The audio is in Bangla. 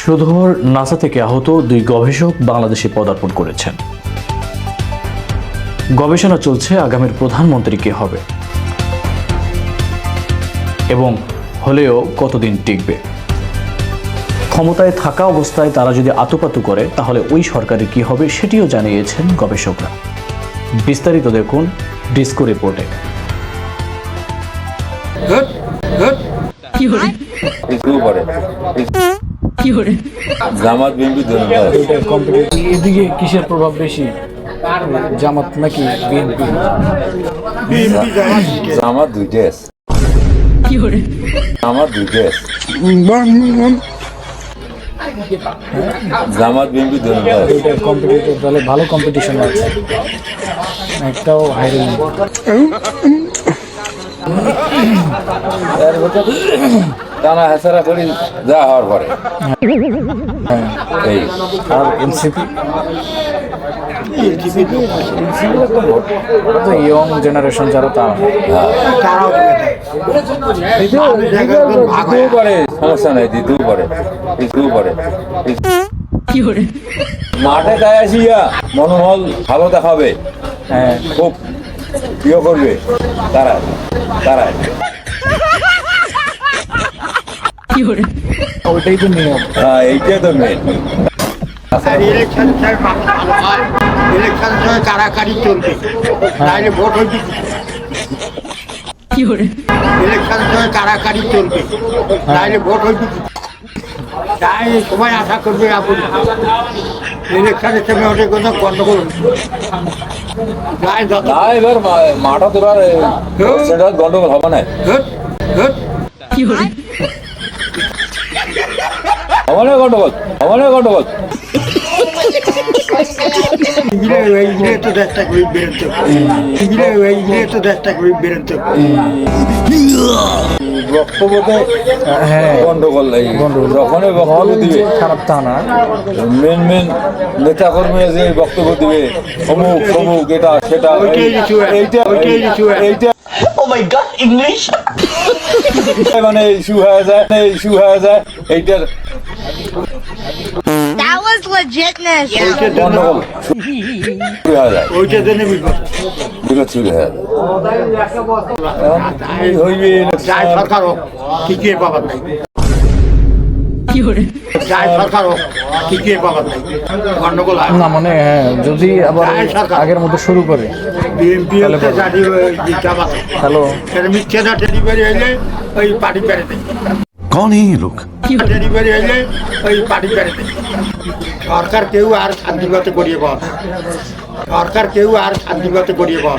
সুধর নাসা থেকে আহত দুই গবেষক বাংলাদেশে পদার্পণ করেছেন। গবেষণা চলছে আগামীর প্রধানমন্ত্রী কে হবে। এবং হলেও কতদিন টিকবে? ক্ষমতায় থাকা অবস্থায় তারা যদি আতুপাতু করে তাহলে ওই সরকারের কি হবে সেটিও জানিয়েছেন গবেষকরা। বিস্তারিত দেখুন ডিসকো রিপোর্টে। পরে জামাত বিএনপি এদিকে কিসের প্রভাব বেশি? জামাত নাকি বিএনপি? জামাত। দুইটা আছে জামাত দুইটা আছে জামাত বিএনপি কম্পিটিটর তাহলে ভালো কম্পিটিশন আছে। একটাও হাইরে টানা হেসারা করি যা হওয়ার পরে। এই। আর এনসিপি? ইয়ং জেনারেশন যারা তারা দিতেও সমস্যা নাই দিতেও পারে দিতেও পারে মাঠে তাই আসিয়া মনোবল ভালো দেখাবে। হ্যাঁ। খুব প্রিয় করবে। তারা তারা ওইটাই তো নিয়ম। হ্যাঁ এইটাই তো মেন ইলেকশন ইলেকশন কারাকারি চলবে। তাহলে ভোট ইলেকশন কারাকারি চলবে। ভোট হইবে তাই সবাই আশা করবে আপন। ইলেকশনের সময় ওটা কোনো গন্ডগোল এবার মাঠা তোলার হবে না। ধুৎ, ধুৎ, তো দেশটা করে বেরোতে বক্তব্যতে হ্যাঁ। গন্ডগোল যখনই বক্তব্য দিবে খারাপ তা না। মেন মেন নেতা কর্মী যে বক্তব্য দিবে অমুক অমুক এটা সেটা ওইটাই এই- issue আছে, এইটা ওইটাই issue আছে। এইটা মানে ইস্যু হয়ে যায় ইস্যু হয়ে যায় এইটার That was legitness. ওইটার না মানে হ্যাঁ, যদি আবার আগের মতো শুরু করে হ্যালো। কন এই লোক? ডেলিভারি হইলে ওই পার্টি প্যারে সরকার কেউ আর শান্তিগত করিয়ে বল সরকার কেউ আর শান্তিগত করিয়ে বল